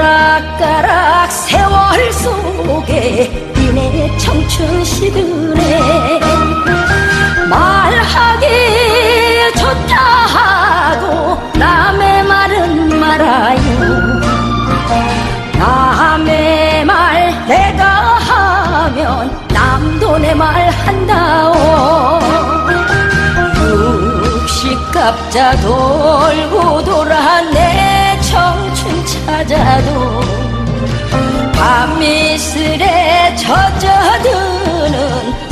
오락가락 세월 속에 니네 청춘 시들에 말하기 좋다 하고 남의 말은 말아요. 남의 말 내가 하면 남도 내 말 한다오. 육식 갑자 돌고 돌아 내 찾아도 밤이슬에 젖어드는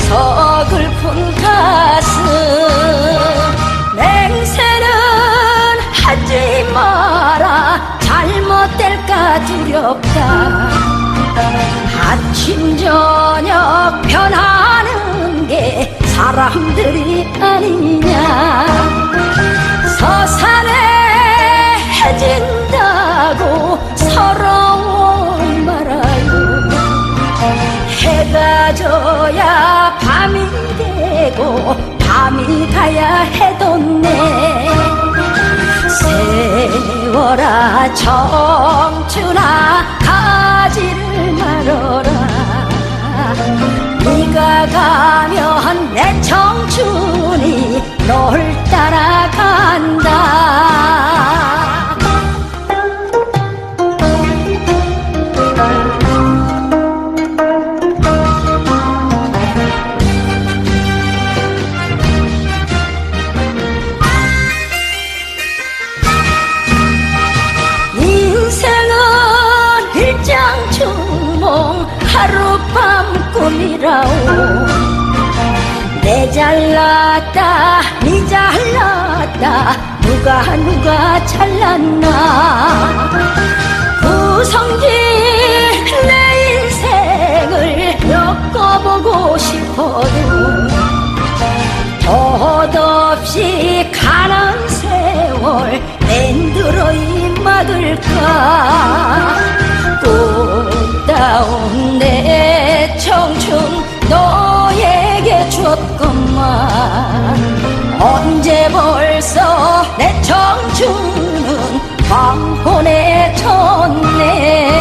서글픈 가슴. 맹세는 하지 마라. 잘못될까 두렵다. 아침 저녁 변하는 게 사람들이 아니냐 해가 져야 밤이 되고 밤이 가야 해돋네. 세월아 청춘아 가지를 말어라. 네가 가면 내 청춘이 널 이라오 내 잘났다 니 잘났다. 누가 누가 잘났나? 구성진 내 인생을 엮어보고 싶어도 덧없이 가는 세월 랜드로이 막을까 언제 벌써 내 청춘은 광혼에 졌네